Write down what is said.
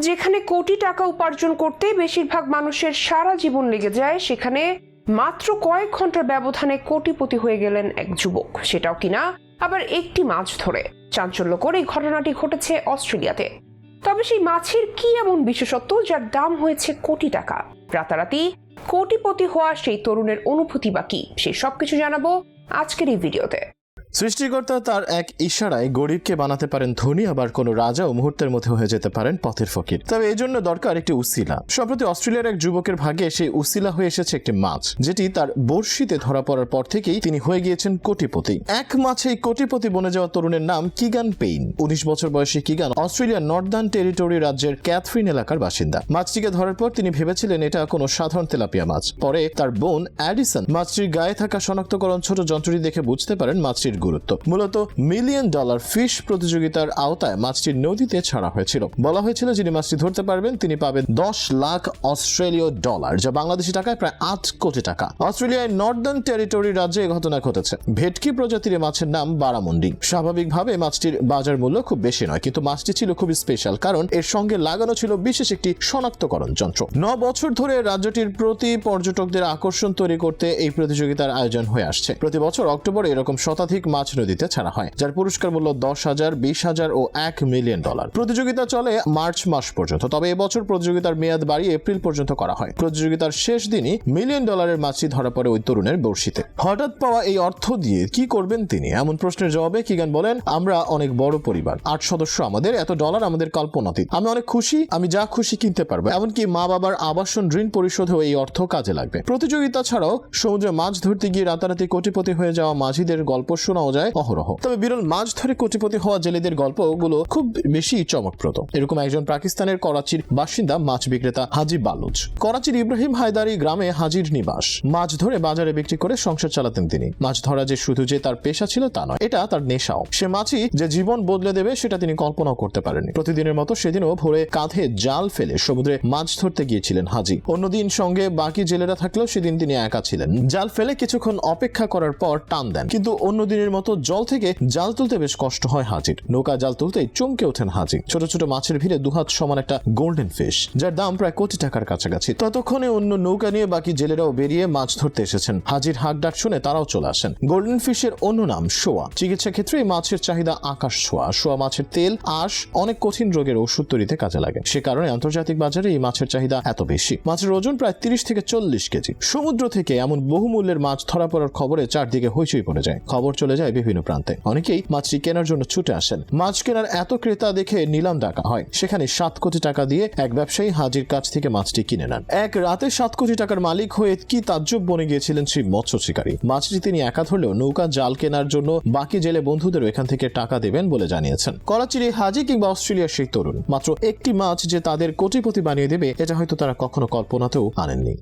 যেখানে কোটি টাকা উপার্জন করতে বেশিরভাগ মানুষের সারা জীবন লেগে যায়, সেখানে মাত্র কয়েক ঘণ্টার ব্যবধানে কোটিপতি হয়ে গেলেন এক যুবক। সেটাও কিনা আবার একটি মাছ ধরে। চাঞ্চল্যকর এই ঘটনাটি ঘটেছে অস্ট্রেলিয়াতে। তবে সেই মাছের কি এমন বিশেষত্ব যার দাম হয়েছে কোটি টাকা? রাতারাতি কোটিপতি হওয়া সেই তরুণের অনুভূতি বা কি? সেই সবকিছু জানাব আজকের এই ভিডিওতে। সৃষ্টিকর্তা তার এক ইশারায় গরিবকে বানাতে পারেন ধনী, আবার কোনো রাজাও মুহূর্তের মধ্যে হয়ে যেতে পারেন পথের ফকির। তবে এই জন্য দরকার একটি উসিলা। সম্প্রতি অস্ট্রেলিয়ার এক যুবকের ভাগ্যে সেই উসিলা হয়ে এসেছে একটি মাছ, যেটি তার বড়শিতে ধরা পড়ার পর থেকেই তিনি হয়ে গিয়েছেন কোটিপতি। এক মাছেই কোটিপতি বনে যাওয়া তরুণের নাম কিগান পেইন। উনিশ বছর বয়সী কিগান অস্ট্রেলিয়ার নর্দার্ন টেরিটরি রাজ্যের ক্যাথরিন এলাকার বাসিন্দা। মাছটিকে ধরার পর তিনি ভেবেছিলেন এটা কোনো সাধারণ তেলাপিয়া মাছ। পরে তার বোন অ্যাডিসন মাছটির গায়ে থাকা শনাক্তকরণ ছোট যন্ত্রটি দেখে বুঝতে পারেন মাছটির গুরুত্ব। মূলত মিলিয়ন ডলার ফিশ প্রতিযোগিতার আওতায় মাছটি নদীতে ছাড়া হয়েছিল। বলা হয়েছিল যিনি মাছটি ধরতে পারবেন, তিনি পাবেন দশ লাখ অস্ট্রেলীয় ডলার, যা বাংলাদেশি টাকায় প্রায় আট কোটি টাকা। অস্ট্রেলিয়ায় নর্দার্ন টেরিটরি রাজ্যে এই ঘটনা ঘটেছে। ভেটকি প্রজাতির মাছের নাম বারামুন্ডি। স্বাভাবিকভাবে মাছটির বাজার মূল্য খুব বেশি নয়, কিন্তু মাছটি ছিল খুবই স্পেশাল কারণ এর সঙ্গে লাগানো ছিল বিশেষ একটি শনাক্তকরণ যন্ত্র। ন বছর ধরে রাজ্যটির প্রতি পর্যটকদের আকর্ষণ তৈরি করতে এই প্রতিযোগিতার আয়োজন হয়ে আসছে। প্রতি বছর অক্টোবরে এরকম শতাধিক মাছ নদীতে ছাড়া হয়, যার পুরস্কার মূল্য দশ হাজার, বিশ হাজার ও এক মিলিয়ন ডলার। প্রতিযোগিতা চলে মার্চ মাস পর্যন্ত, তবে এবছর প্রতিযোগিতার মেয়াদ বাড়িয়ে এপ্রিল পর্যন্ত করা হয়। প্রতিযোগিতার শেষ দিনই মিলিয়ন ডলারের মাছটি ধরা পড়ে ওই তরুণের বড়শিতে। হঠাৎ পাওয়া এই অর্থ দিয়ে কি করবেন তিনি? এমন প্রশ্নের জবাবে কিগান বলেন, আমরা অনেক বড় পরিবার, আট সদস্য আমাদের, এত ডলার আমাদের কল্পনাতীত আমি অনেক খুশি, আমি যা খুশি কিনতে পারব, এমনকি মা বাবার আবাসন, ঋণ পরিশোধেও এই অর্থ কাজে লাগবে। প্রতিযোগিতা ছাড়াও সমুদ্রে মাছ ধরতে গিয়ে রাতারাতি কোটিপতি হয়ে যাওয়া মাঝিদের গল্প শোনাও যায় অহরহ। তবে বিরল মাছ ধরে কোটিপতি হওয়া জেলেদের গল্পগুলো খুব বেশি চমকপ্রদ। এরকম একজন পাকিস্তানের করাচির বাসিন্দা মাছ বিক্রেতা হাজি বালুচ। করাচির ইব্রাহিম হায়দারি গ্রামে হাজির নিবাস। মাছ ধরে বাজারে বিক্রি করে সংসার চালাতেন তিনি। মাছ ধরা যে শুধু যে তার পেশা ছিল তা নয়, এটা তার নেশাও। সে মাছই যে জীবন বদলে দেবে সেটা তিনি কল্পনাও করতে পারেননি। প্রতিদিনের মতো সেদিনও ভোরে কাঁধে জাল ফেলে সমুদ্রে মাছ ধরতে গিয়েছিলেন হাজি। অন্যদিন সঙ্গে বাকি জেলেরা থাকলেও সেদিন তিনি একা ছিলেন। জাল ফেলে কিছুক্ষণ অপেক্ষা করার পর টান দেন। কিন্তু অন্য দিনের মতো জল থেকে জাল তুলতে বেশ কষ্ট হয় হাজির নৌকা জাল তুলতেই চমকে ওঠেন হাজি ছোট ছোট মাছের ভিড়ে দুহাত সমান একটা গোল্ডেন ফিশ যার দাম প্রায় কোটি টাকার কাছাকাছি। ততক্ষণে অন্য নৌকা নিয়ে বাকি জেলেরাও বেরিয়ে মাছ ধরতে এসেছেন। হাজির হাক ডাক শুনে তারাও চলে আসেন। গোল্ডেন ফিশের অন্য নাম শোয়া। চিকিৎসা ক্ষেত্রে মাছের চাহিদা আকাশ শোয়া মাছের তেল, আঁশ অনেক কঠিন রোগের ওষুধ তৈরিতে কাজে লাগে। সে কারণে আন্তর্জাতিক বাজারে এই মাছের চাহিদা এত বেশি। মাছের ওজন প্রায় তিরিশ থেকে চল্লিশ কেজি। সমুদ্র থেকে এমন বহুমূল্যের মাছ ধরা পড়ার খবরে চারদিকে হইচই পড়ে যায়। খবর চলে যায় বিভিন্ন প্রান্তে। অনেকেই মাছটি কেনার জন্য ছুটে আসেন। মাছ কেনার এত ক্রেতা দেখে নিলাম ডাকা হয়। সেখানে সাত কোটি টাকা দিয়ে এক ব্যবসায়ী হাজির কাছ থেকে মাছটি কিনে নেন। এক রাতে সাত কোটি টাকার মালিক হয়ে কি তাজ্জব বনে গিয়েছিলেন সেই মৎস্য শিকারী? মাছটি তিনি একা ধরলেও নৌকা, জাল কেনার জন্য বাকি জেলে বন্ধুদের এখান থেকে টাকা দেবেন বলে জানিয়েছেন। করাচির এই হাজি কিংবা অস্ট্রেলিয়ার সেই তরুণ। মাত্র একটি মাছ যে তাদের কোটিপতি বানিয়ে দেবে, এটা হয়তো তারা কখনো কল্পনাতেও আনেননি।